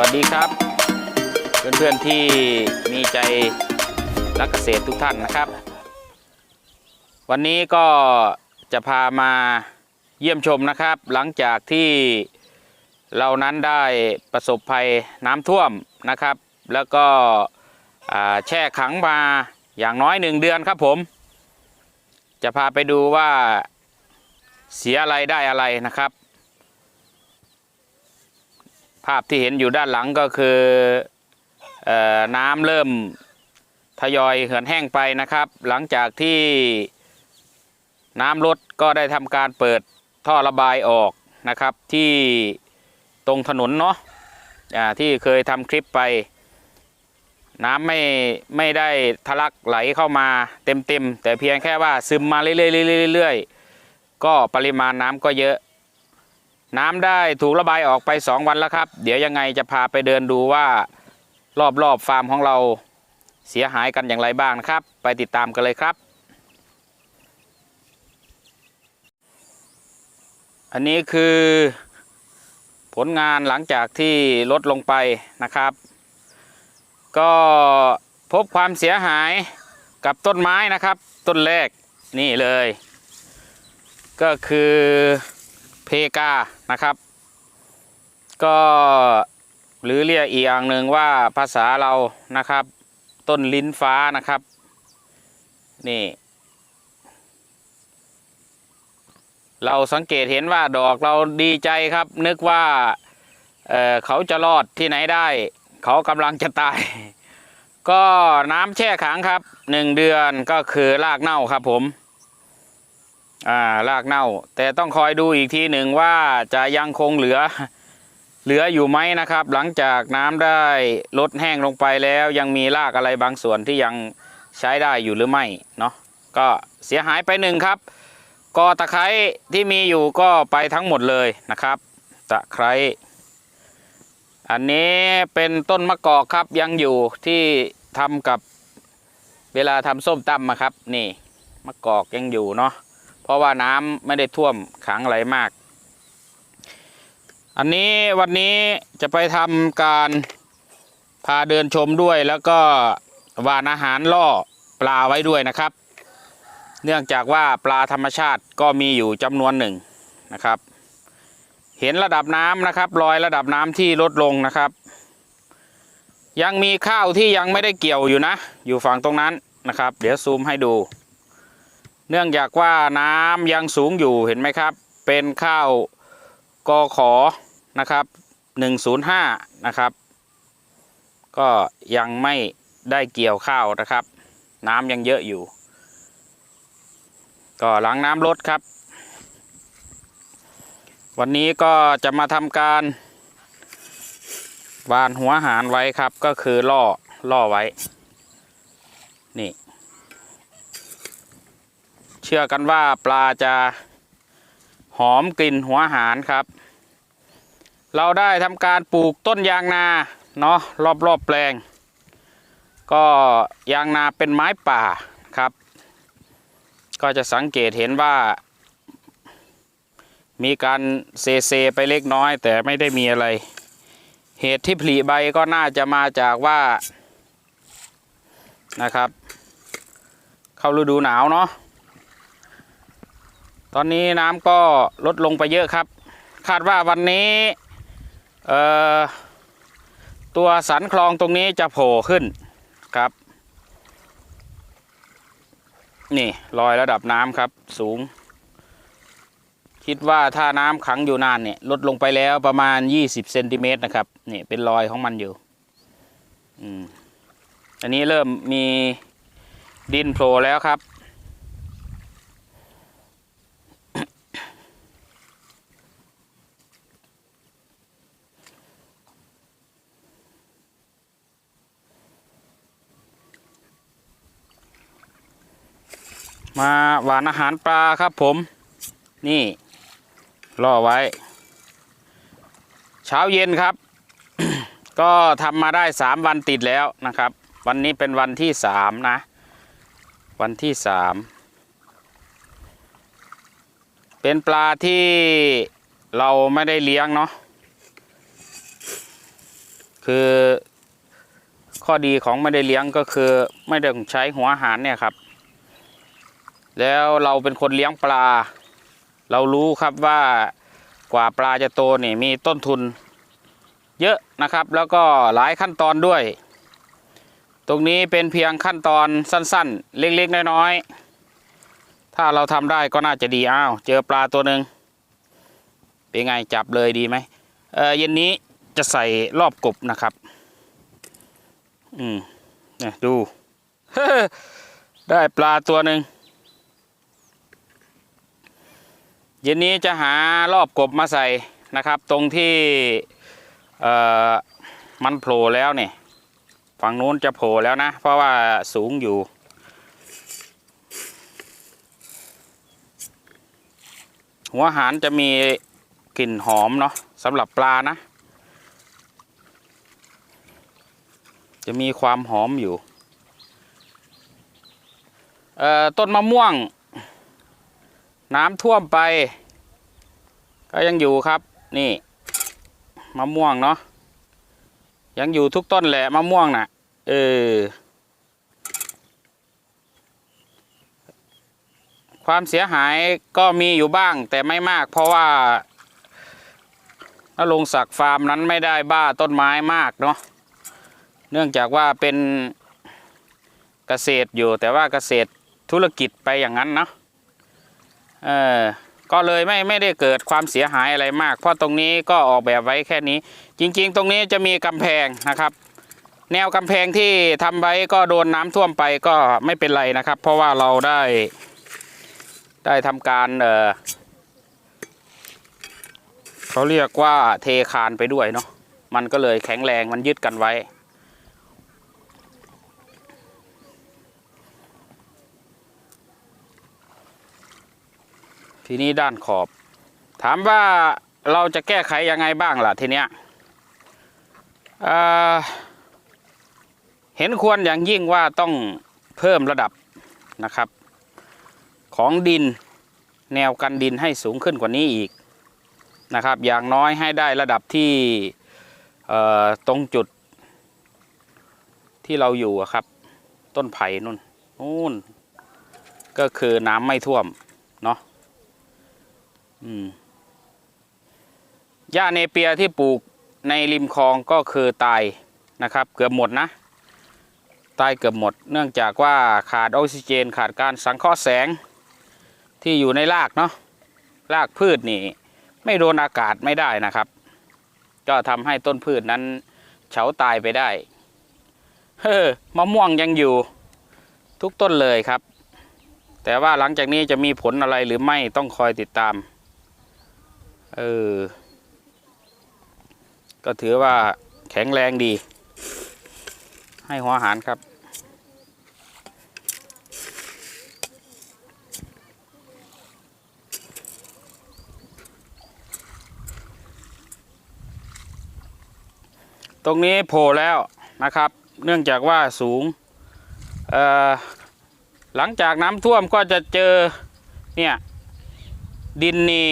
วัสดีครับ เพื่อนๆที่มีใจรักเกษตรทุกท่านนะครับ วันนี้ก็จะพามาเยี่ยมชมนะครับ หลังจากที่เรานั้นได้ประสบภัยน้ำท่วมนะครับ แล้วก็แช่ขังมาอย่างน้อยหนึ่งเดือนครับผม จะพาไปดูว่าเสียอะไรได้อะไรนะครับ ภาพที่เห็นอยู่ด้านหลังก็คืออน้ำเริ่มทยอยเหือนแห้งไปนะครับ หลังจากที่น้ำลดก็ได้ทำการเปิดท่อระบายออกนะครับ ที่ตรงถนนเนาะอ่าที่เคยทำคลิปไป น้ำไม่ไม่ได้ทะลักไหลเข้ามาเต็มๆแต่เพียงแค่ว่าซึมมาเรื่อยๆเรื่อยๆก็ปริมาณน้ำก็เยอะ น้ำได้ถูกระบายออกไป 2 วันแล้วครับ เดี๋ยวยังไงจะพาไปเดินดูว่ารอบๆฟาร์มของเราเสียหายกันอย่างไรบ้างนะครับ ไปติดตามกันเลยครับ อันนี้คือผลงานหลังจากที่ลดลงไปนะครับ ก็พบความเสียหายกับต้นไม้นะครับ ต้นแรกนี่เลย ก็คือเพกา นะครับ ก็หรือเรียกอีกอย่างหนึ่งว่าภาษาเรานะครับ ต้นลิ้นฟ้านะครับ นี่ เราสังเกตเห็นว่าดอกเราดีใจครับ นึกว่าเเขาจะรอดที่ไหนได้ เขากำลังจะตาย ก็น้ำแช่ขังครับหนึ่งเดือนก็คือรากเน่าครับผม อ่ารากเน่า แต่ต้องคอยดูอีกทีหนึ่งว่าจะยังคงเหลือ เหลืออยู่ไหมนะครับ หลังจากน้ำได้ลดแห้งลงไปแล้ว ยังมีรากอะไรบางส่วนที่ยังใช้ได้อยู่หรือไม่เนาะก็เสียหายไปหนึ่งครับกอตะไคร้ที่มีอยู่ก็ไปทั้งหมดเลยนะครับ ตะไคร้อันนี้เป็นต้นมะกอกครับยังอยู่ที่ทำกับเวลาทำส้มตำอะครับ นี่มะกอกยังอยู่เนาะ เพราะว่าน้ำไม่ได้ท่วมขังไหลมาก อันนี้วันนี้จะไปทำการพาเดินชมด้วยแล้วก็หวานอาหารล่อปลาไว้ด้วยนะครับ เนื่องจากว่าปลาธรรมชาติก็มีอยู่จำนวนหนึ่งนะครับ เห็นระดับน้ำนะครับรอยระดับน้ำที่ลดลงนะครับ ยังมีข้าวที่ยังไม่ได้เกี่ยวอยู่นะ อยู่ฝั่งตรงนั้นนะครับ เดี๋ยวซูมให้ดู เนื่องจากว่าน้ำยังสูงอยู่เห็นไหมครับ เป็นข้าวกอขอนะครับ 105 นะครับ ก็ยังไม่ได้เกี่ยวข้าวนะครับ น้ำยังเยอะอยู่ ก็หลังน้ำลดครับ วันนี้ก็จะมาทำการวานหัวหารไว้ครับก็คือล่อล่อไว้ นี่ เชื่อกันว่าปลาจะหอมกลิ่นหัวหารครับ เราได้ทำการปลูกต้นยางนาเนาะรอบๆแปลง ก็ยางนาเป็นไม้ป่าครับ ก็จะสังเกตเห็นว่า มีการเซเซไปเล็กน้อยแต่ไม่ได้มีอะไร เหตุที่ผลิใบก็น่าจะมาจากว่านะครับ เข้าฤดูหนาวเนาะ ตอนนี้น้ำก็ลดลงไปเยอะครับ คาดว่าวันนี้ตัวสันคลองตรงนี้จะโผล่ขึ้นครับ นี่รอยระดับน้ำครับสูง คิดว่าถ้าน้ำขังอยู่นานเนี่ยลดลงไปแล้วประมาณ 20เซนติเมตรนะครับนี่เป็นรอยของมันอยู่อันนี้เริ่มมีดินโผล่แล้วครับ มาหวานอาหารปลาครับผม นี่ล่อไว้ เช้าเย็นครับ ก็ทำมาได้สามวันติดแล้วนะครับ วันนี้เป็นวันที่สามนะ วันที่สามเป็นปลาที่เราไม่ได้เลี้ยงเนาะคือข้อดีของไม่ได้เลี้ยงก็คือไม่ได้ใช้หัวอาหารเนี่ยครับ แล้วเราเป็นคนเลี้ยงปลา เรารู้ครับว่ากว่าปลาจะโตนี่มีต้นทุน เยอะนะครับ แล้วก็หลายขั้นตอนด้วย ตรงนี้เป็นเพียงขั้นตอนสั้นๆ เล็กๆน้อยๆถ้าเราทำได้ก็น่าจะดีอ้าวเจอปลาตัวหนึ่งเป็นไงจับเลยดีไหมเออเย็นนี้จะใส่รอบกบนะครับ อืมเนี่ยดู ได้ปลาตัวหนึ่ง เย็นนี้จะหารอบกบมาใส่นะครับ ตรงที่เอ่อมันโผล่แล้วเนี่ยฝั่งนู้นจะโผล่แล้วนะ เพราะว่าสูงอยู่ หัวหารจะมีกลิ่นหอมเนาะสำหรับปลานะ จะมีความหอมอยู่ต้นมะม่วง น้ำท่วมไป ก็ยังอยู่ครับ นี่มะม่วงเนาะยังอยู่ทุกต้นแหละมะม่วงน่ะ เออ ความเสียหายก็มีอยู่บ้างแต่ไม่มาก เพราะว่านรงศักฟาร์มนั้นไม่ได้บ้าต้นไม้มากเนาะเนื่องจากว่าเป็นเกษตรอยู่แต่ว่าเกษตรธุรกิจไปอย่างนั้นเนาะ เออก็เลยไม่ไม่ได้เกิดความเสียหายอะไรมาก เพราะตรงนี้ก็ออกแบบไว้แค่นี้ จริง ๆ ตรงนี้จะมีกำแพงนะครับ แนวกำแพงที่ทำไว้ก็โดนน้ำท่วมไปก็ไม่เป็นไรนะครับ เพราะว่าเราได้ได้ทำการเออเขาเรียกว่าเทคานไปด้วยเนาะมันก็เลยแข็งแรงมันยึดกันไว้ ทีนี้ด้านขอบ ถามว่าเราจะแก้ไขยังไงบ้างล่ะทีเนี้ยเเห็นควรอย่างยิ่งว่าต้องเพิ่มระดับนะครับ ของดินแนวกันดินให้สูงขึ้นกว่านี้อีกนะครับ อย่างน้อยให้ได้ระดับที่ตรงจุดที่เราอยู่ครับ ต้นไผ่นู่นนู่นก็คือน้ำไม่ท่วม หญ้าเนเปียที่ปลูกในริมคลองก็คือตายนะครับ เกือบหมดนะตายเกือบหมด เนื่องจากว่าขาดออกซิเจนขาดการสังเคราะห์แสงที่อยู่ในรากเนาะรากพืชนี่ ไม่โดนอากาศไม่ได้นะครับ ก็ทำให้ต้นพืชนั้นเฉาตายไปได้เฮ้อมะม่วงยังอยู่ทุกต้นเลยครับ แต่ว่าหลังจากนี้จะมีผลอะไรหรือไม่ต้องคอยติดตาม เออ ก็ถือว่าแข็งแรงดี ให้หัวอาหารครับตรงนี้โผล่แล้วนะครับ เนื่องจากว่าสูง หลังจากน้ำท่วมก็จะเจอเนี่ยดินนี่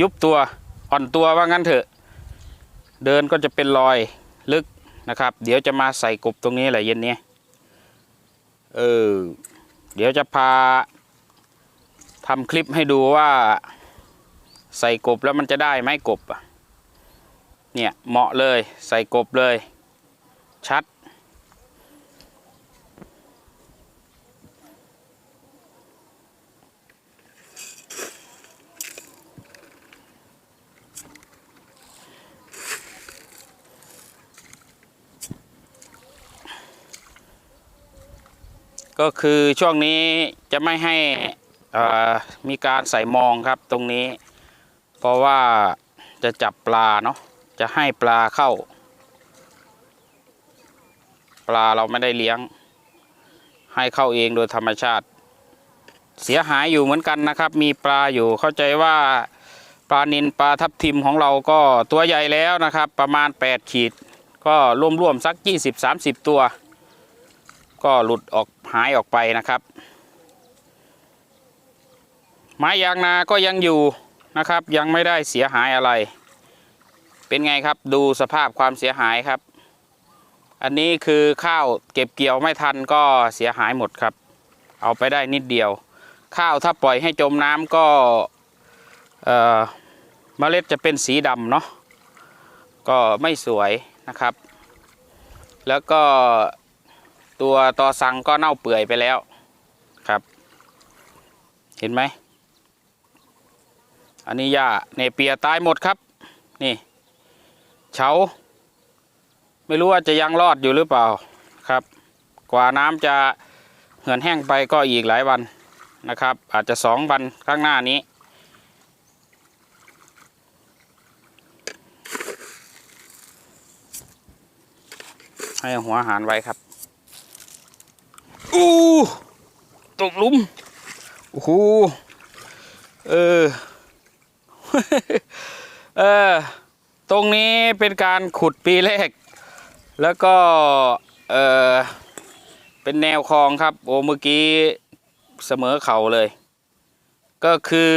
ยุบตัวอ่อนตัวว่างั้นเถอะ เดินก็จะเป็นรอยลึกนะครับ เดี๋ยวจะมาใส่กบตรงนี้แหละเย็นนี้เออเดี๋ยวจะพาทำคลิปให้ดูว่าใส่กบแล้วมันจะได้ไหมกบอะเนี่ยเหมาะเลยใส่กบเลย ชัด ก็คือช่วงนี้จะไม่ให้มีการใส่มองครับตรงนี้ เพราะว่าจะจับปลาเนาะจะให้ปลาเข้า ปลาเราไม่ได้เลี้ยง ให้เข้าเองโดยธรรมชาติ เสียหายอยู่เหมือนกันนะครับ มีปลาอยู่เข้าใจว่าปลานินปลาทับทิมของเราก็ตัวใหญ่แล้วนะครับ ประมาณ 8 ขีด ก็ร่วมๆสัก 20-30 ตัว ก็หลุดออกหายออกไปนะครับ ไม้ยางนาก็ยังอยู่นะครับ ยังไม่ได้เสียหายอะไร เป็นไงครับดูสภาพความเสียหายครับ อันนี้คือข้าวเก็บเกี่ยวไม่ทันก็เสียหายหมดครับ เอาไปได้นิดเดียว ข้าวถ้าปล่อยให้จมน้ำก็เมล็ดจะเป็นสีดำเนาะก็ไม่สวยนะครับ แล้วก็ ตัวตอสังก็เน่าเปื่อยไปแล้วครับ เห็นไหม อันนี้หญ้าเนเปียตายหมดครับ นี่เฉาไม่รู้ว่าจะยังรอดอยู่หรือเปล่าครับ กว่าน้ำจะเหือนแห้งไปก็อีกหลายวันนะครับ อาจจะสองวันข้างหน้านี้ให้หัวอาหารไว้ครับ อู้ตกหลุมโอ้โหเออเออตรงนี้เป็นการขุดปีแรก แล้วก็เออเป็นแนวคลองครับ โอ้เมื่อกี้เสมอเข่าเลย ก็คือ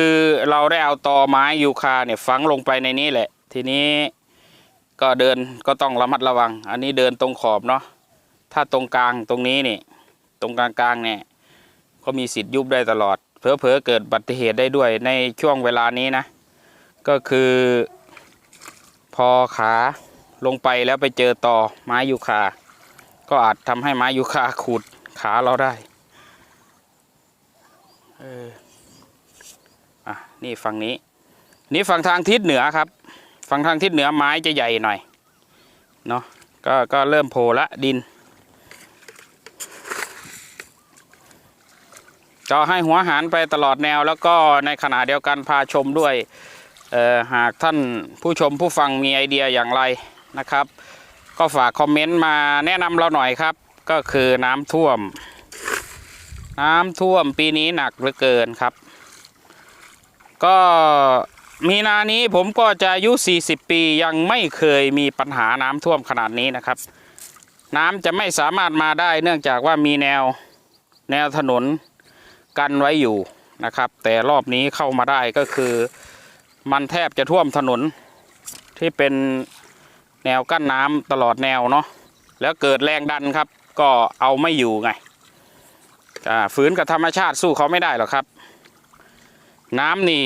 เราได้เอาตอไม้ยูคาเนี่ยฝังลงไปในนี้แหละ ทีนี้ก็เดินก็ต้องระมัดระวัง อันนี้เดินตรงขอบเนาะถ้าตรงกลางตรงนี้นี่ ตรงกลางๆเนี่ยก็มีสิทธิ์ยุบได้ตลอดเผลอๆเกิดอุบัติเหตุได้ด้วยในช่วงเวลานี้นะ ก็คือ พอขาลงไปแล้วไปเจอต่อไม้ยูคา ก็อาจทำให้ไม้ยูคาขูดขาเราได้เอออะนี่ฝั่งนี้ นี่ฝั่งทางทิศเหนือครับ ฝั่งทางทิศเหนือไม้จะใหญ่หน่อยเนาะก็ก็เริ่มโผล่ละดิน ก็ให้หัวหารไปตลอดแนว แล้วก็ในขณะเดียวกันพาชมด้วยหากท่านผู้ชมผู้ฟังมีไอเดียอย่างไรนะครับ ก็ฝากคอมเมนต์มาแนะนำเราหน่อยครับ ก็คือน้ำท่วม น้ำท่วมปีนี้หนักเหลือเกินครับ ก็มีนานี้ผมก็จะอายุ 40 ปียังไม่เคยมีปัญหาน้ำท่วมขนาดนี้นะครับ น้ำจะไม่สามารถมาได้เนื่องจากว่ามีแนวแนวถนน กันไว้อยู่นะครับ แต่รอบนี้เข้ามาได้ก็คือ มันแทบจะท่วมถนนที่เป็นแนวกั้นน้ำตลอดแนวเนาะแล้วเกิดแรงดันครับ ก็เอาไม่อยู่ไงฝืนกับธรรมชาติสู้เขาไม่ได้หรอกครับ น้ำนี่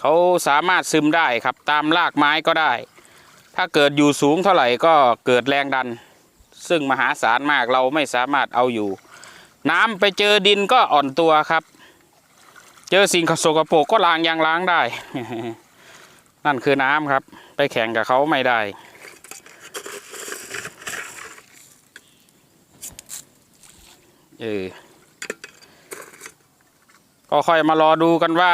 เขาสามารถซึมได้ครับ ตามรากไม้ก็ได้ ถ้าเกิดอยู่สูงเท่าไหร่ก็เกิดแรงดัน ซึ่งมหาศาลมากเราไม่สามารถเอาอยู่ น้ำไปเจอดินก็อ่อนตัวครับ เจอสิ่งสกปรกก็ล้างยังล้างได้ นั่นคือน้ำครับ ไปแข่งกับเขาไม่ได้ เออ ก็ค่อยมารอดูกันว่า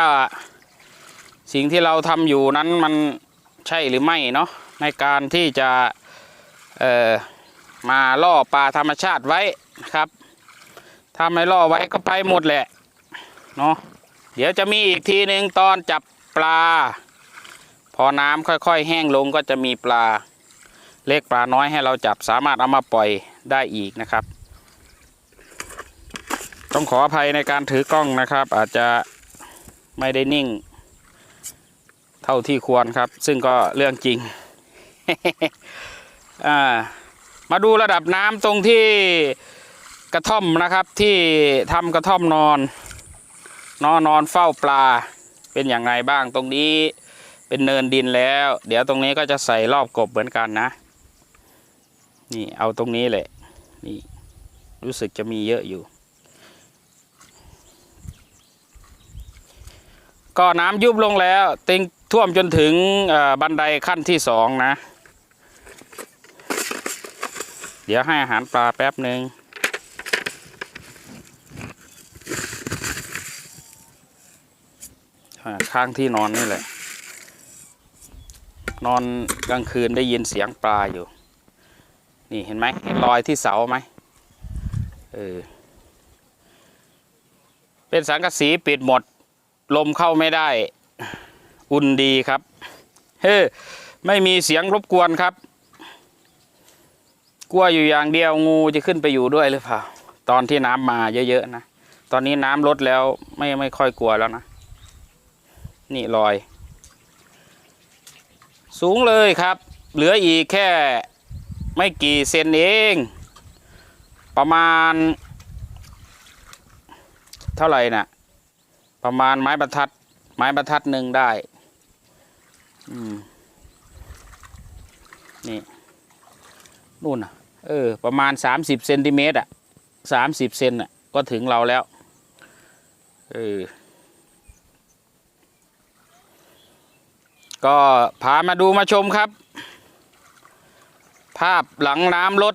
สิ่งที่เราทำอยู่นั้นมันใช่หรือไม่เนาะในการที่จะ เอ่อ มาล่อปลาธรรมชาติไว้นะครับ ถ้าไม่ล่อไว้ก็ไปหมดแหละเนาะเดี๋ยวจะมีอีกทีหนึ่งตอนจับปลา พอน้ำค่อยๆ แห้งลงก็จะมีปลา เล็กปลาน้อยให้เราจับสามารถเอามาปล่อยได้อีกนะครับ ต้องขออภัยในการถือกล้องนะครับ อาจจะไม่ได้นิ่ง เท่าที่ควรครับ ซึ่งก็เรื่องจริงมาดูระดับน้ำตรงที่ กระท่อมนะครับที่ทำกระท่อมนอน นอนนอนเฝ้าปลาเป็นอย่างไรบ้างตรงนี้เป็นเนินดินแล้ว เดี๋ยวตรงนี้ก็จะใส่รอบกบเหมือนกันนะ นี่เอาตรงนี้แหละนี่รู้สึกจะมีเยอะอยู่ ก็น้ำยุบลงแล้วติงท่วมจนถึงบันไดขั้นที่สองนะ เดี๋ยวให้อาหารปลาแป๊บหนึ่ง อ่า ข้างที่นอนนี่แหละ นอนกลางคืนได้ยินเสียงปลาอยู่ นี่เห็นไหมเห็นรอยที่เสาไหมเออเป็นสังกะสีปิดหมด ลมเข้าไม่ได้ อุ่นดีครับ เฮ้ไม่มีเสียงรบกวนครับ กลัวอยู่อย่างเดียวงูจะขึ้นไปอยู่ด้วยหรือเปล่า ตอนที่น้ำมาเยอะๆนะ ตอนนี้น้ำลดแล้วไม่ไม่ค่อยกลัวแล้วนะ นี่รอย สูงเลยครับ เหลืออีกแค่ไม่กี่เซนเอง ประมาณ เท่าไหร่น่ะ ประมาณไม้บรรทัด ไม้บรรทัดหนึ่งได้นี่ นู่นน่ะ เออ ประมาณสามสิบเซนติเมตรอะสามสิบเซนอะ ก็ถึงเราแล้ว เออ ก็พามาดูมาชมครับ ภาพหลังน้ำลด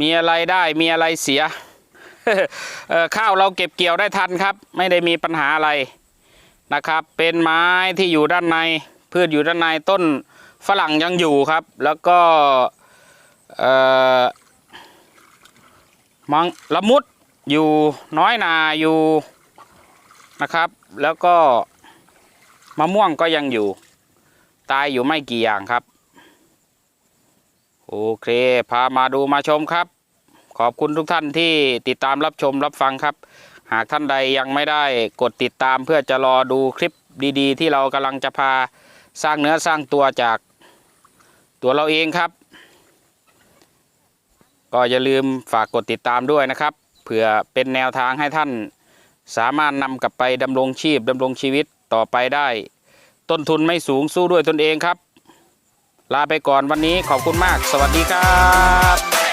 มีอะไรได้มีอะไรเสียข้าวเราเก็บเกี่ยวได้ทันครับ ไม่ได้มีปัญหาอะไรนะครับ เป็นไม้ที่อยู่ด้านในพืชอยู่ด้านในต้นฝรั่งยังอยู่ครับ แล้วก็มังละมุดอยู่น้อยนาอยู่นะครับ แล้วก็ มะม่วงก็ยังอยู่ ตายอยู่ไม่กี่อย่างครับ โอเค พามาดูมาชมครับ ขอบคุณทุกท่านที่ติดตามรับชมรับฟังครับ หากท่านใดยังไม่ได้กดติดตามเพื่อจะรอดูคลิปดีๆ ที่เรากำลังจะพาสร้างเนื้อสร้างตัวจากตัวเราเองครับ ก็อย่าลืมฝากกดติดตามด้วยนะครับ เผื่อเป็นแนวทางให้ท่านสามารถนำกลับไปดำรงชีพดำรงชีวิต ต่อไปได้ ต้นทุนไม่สูงสู้ด้วยตนเองครับ ลาไปก่อนวันนี้ขอบคุณมาก สวัสดีครับ